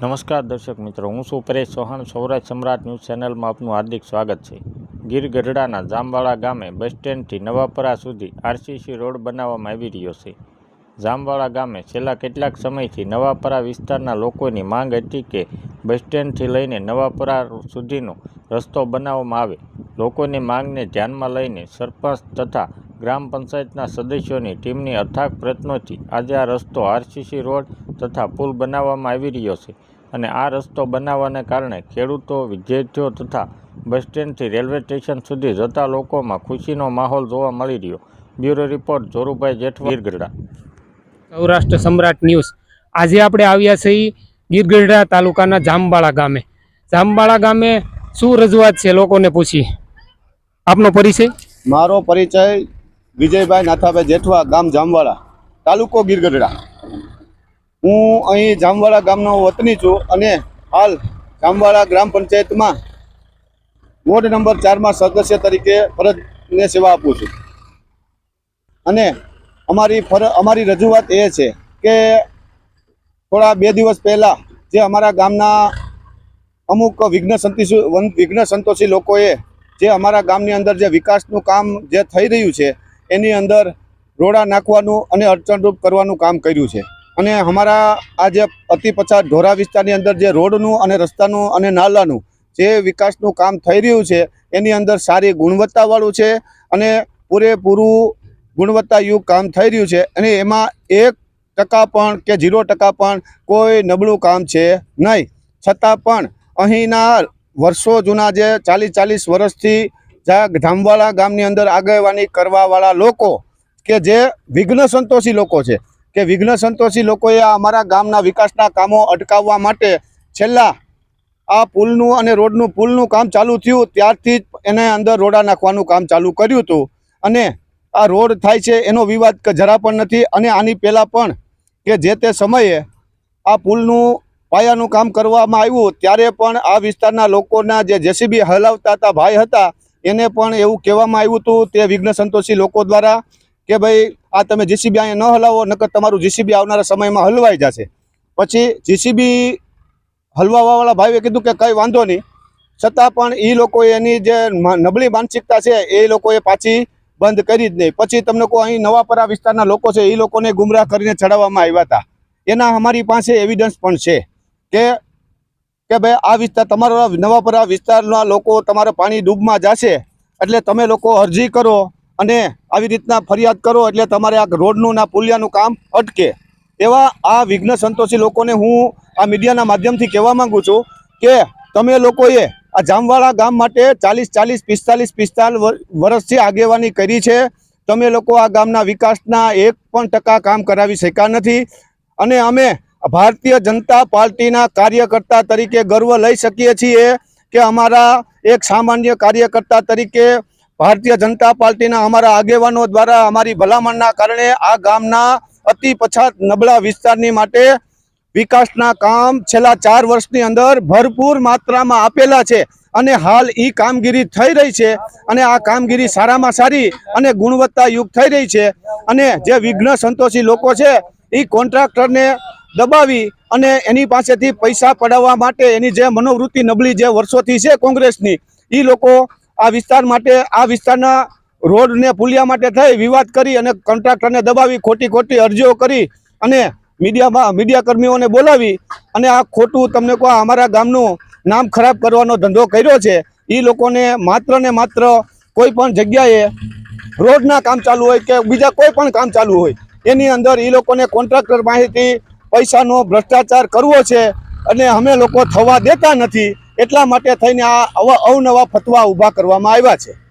નમસ્કાર દર્શક મિત્રો, હું છું પરેશ ચૌહાણ. સૌરાષ્ટ્ર સમ્રાટ ન્યૂઝ ચેનલમાં આપનું હાર્દિક સ્વાગત છે. ગીર ગઢડાના જામવાળા ગામે બસ સ્ટેન્ડથી નવાપરા સુધી આરસીસી રોડ બનાવવામાં આવી રહ્યો છે. જામવાળા ગામે છેલ્લા કેટલાક સમયથી નવાપરા વિસ્તારના લોકોની માંગ હતી કે બસ સ્ટેન્ડથી લઈને નવાપરા સુધીનો રસ્તો બનાવવામાં આવે. લોકોની માંગને ધ્યાનમાં લઈને સરપંચ તથા ગ્રામ પંચાયતના સદસ્યોની ટીમની અથાગ પ્રયત્નોથી આજે આ રસ્તો આરસીસી રોડ તથા પુલ બનાવવામાં આવી રહ્યો છે અને આ રસ્તો બનાવવાને કારણે ખેડૂતો વિદ્યાર્થીઓ તથા બસ સ્ટેન્ડથી રેલવે સ્ટેશન સુધી જતા લોકોમાં ખુશીનો માહોલ જોવા મળી રહ્યો. Bureau report Jorubhai Jethva Girgadhada. Saurashtra Samrat news. આજે આપણે આવ્યા છીએ ગીરગઢડા તાલુકાના જામબાળા ગામે. જામબાળા ગામે શું રજૂઆત છે? લોકોને પૂછી. આપનો પરિચય? મારો પરિચય વિજયભાઈ નાથાભાઈ જેઠવા ગામ જામવાળા તાલુકો ગીરગઢડા. હું અહીં જામવાળા ગામનો વતની છું અને હાલ જામવાળા ગ્રામ પંચાયતમાં વોર્ડ નંબર ચારમાં સદસ્ય તરીકે ફરજને સેવા આપું છું. અને અમારી ફર, અમારી રજૂઆત એ છે કે થોડા બે દિવસ પહેલાં જે અમારા ગામના અમુક વિઘ્ન સંતોષી વિઘ્ન સંતોષી લોકોએ જે અમારા ગામની અંદર જે વિકાસનું કામ જે થઈ રહ્યું છે એની અંદર રોડા નાખવાનું અને અડચણરૂપ કરવાનું કામ કર્યું છે. અને અમારા આ જે અતિ પછાત ઢોરા વિસ્તારની અંદર જે રોડનું અને રસ્તાનું અને નાલાનું જે વિકાસનું કામ થઈ રહ્યું છે, એની અંદર સારી ગુણવત્તાવાળું છે અને પૂરેપૂરું ગુણવત્તાયુક્ત કામ થઈ રહ્યું છે. અને એમાં એક ટકા પણ કે ઝીરો ટકા પણ કોઈ નબળું કામ છે નહીં. છતાં પણ અહીંના વર્ષો જૂના જે ચાલીસ ચાલીસ વર્ષથી ધામવાળા ગામની અંદર આગેવાની કરવાવાળા લોકો કે જે વિઘ્ન સંતોષી લોકો છે, કે વિઘ્ન સંતોષી લોકોએ અમારા ગામના વિકાસના કામો અટકાવવા માટે છેલ્લા આ પુલનું અને રોડનું પુલનું કામ ચાલુ થયું, ત્યારથી જ એને અંદર રોડા નાખવાનું કામ ચાલુ કર્યું હતું. અને આ રોડ થાય છે એનો વિવાદ જરા પણ નથી. અને આની પહેલાં પણ કે જે તે સમયે આ પુલનું પાયાનું કામ કરવામાં આવ્યું, ત્યારે પણ આ વિસ્તારના લોકોના જે જેસીબી હલાવતા હતા, ભાઈ હતા એને પણ એવું કહેવામાં આવ્યું હતું તે વિઘ્ન સંતોષી લોકો દ્વારા કે ભાઈ, આ તમે જીસીબી અહીંયા ન હલાવો, નકર તમારું જીસીબી આવનારા સમયમાં હલવાઈ જશે. પછી જીસીબી હલવાવાળા ભાઈએ કીધું કે કંઈ વાંધો નહીં. છતાં પણ એ લોકોએ એની જે નબળી માનસિકતા છે, એ લોકોએ પાછી બંધ કરી જ નહીં. પછી તમને કહું, અહીં નવાપરા વિસ્તારના લોકો છે એ લોકોને ગુમરાહ કરીને ચડાવવામાં આવ્યા હતા. એના અમારી પાસે એવિડન્સ પણ છે કે કે ભાઈ આ વિસ્તાર તમારા નવાપરા વિસ્તારના લોકો તમારા પાણી ડૂબમાં જશે, એટલે તમે લોકો અરજી કરો અને આવી રીતના ફરિયાદ કરો, એટલે તમારે આ રોડનું ના પુલિયાનું કામ અટકે. એવા આ વિઘ્ન સંતોષી લોકોને હું આ મીડિયાના માધ્યમથી કહેવા માંગુ છું કે તમે લોકોએ આ જામવાળા ગામ માટે ચાલીસ ચાલીસ પિસ્તાલીસ પિસ્તાલીસ વર્ષથી આગેવાની કરી છે. તમે લોકો આ ગામના વિકાસના એક પણ ટકા કામ કરાવી શક્યા નથી. અને અમે ભારતીય જનતા પાર્ટીના કાર્યકર્તા તરીકે ગર્વ લઈ શકીએ છીએ કે અમારા એક સામાન્ય કાર્યકર્તા તરીકે ભારતીય જનતા પાર્ટીના અમારા આગેવાનો દ્વારા અમારી ભલામણના કારણે આ ગામના અતિ પછાત નબળા વિસ્તારની માટે વિકાસના કામ છેલ્લા ચાર વર્ષની અંદર ભરપૂર માત્રામાં આપેલા છે અને હાલ એ કામગીરી થઈ રહી છે અને આ કામગીરી સારામાં સારી અને ગુણવત્તાયુક્ત થઈ રહી છે અને જે વિઘ્ન સંતોષી લોકો છે એ કોન્ટ્રાક્ટરને દબાવી અને એની પાસેથી પૈસા પડાવવા માટે એની જે મનોવૃત્તિ નબળી જે વર્ષોથી છે કોંગ્રેસની એ લોકો આ વિસ્તાર માટે, આ વિસ્તારના રોડને પુલિયા માટે થઈ વિવાદ કરી અને કોન્ટ્રાક્ટરને દબાવી ખોટી ખોટી અરજીઓ કરી અને મીડિયામાં મીડિયા કર્મીઓને બોલાવી અને આ ખોટું તમને કહો અમારા ગામનું નામ ખરાબ કરવાનો ધંધો કર્યો છે. એ લોકોને માત્ર ને માત્ર કોઈ પણ જગ્યાએ રોડના કામ ચાલુ હોય કે બીજા કોઈ પણ કામ ચાલુ હોય, એની અંદર એ લોકોને કોન્ટ્રાક્ટર પાસેથી પૈસાનો ભ્રષ્ટાચાર કરવો છે અને અમે લોકો થવા દેતા નથી એટલા માટે થઈને આ અવ- અવનવા ફતવા ઊભા કરવામાં આવ્યા છે.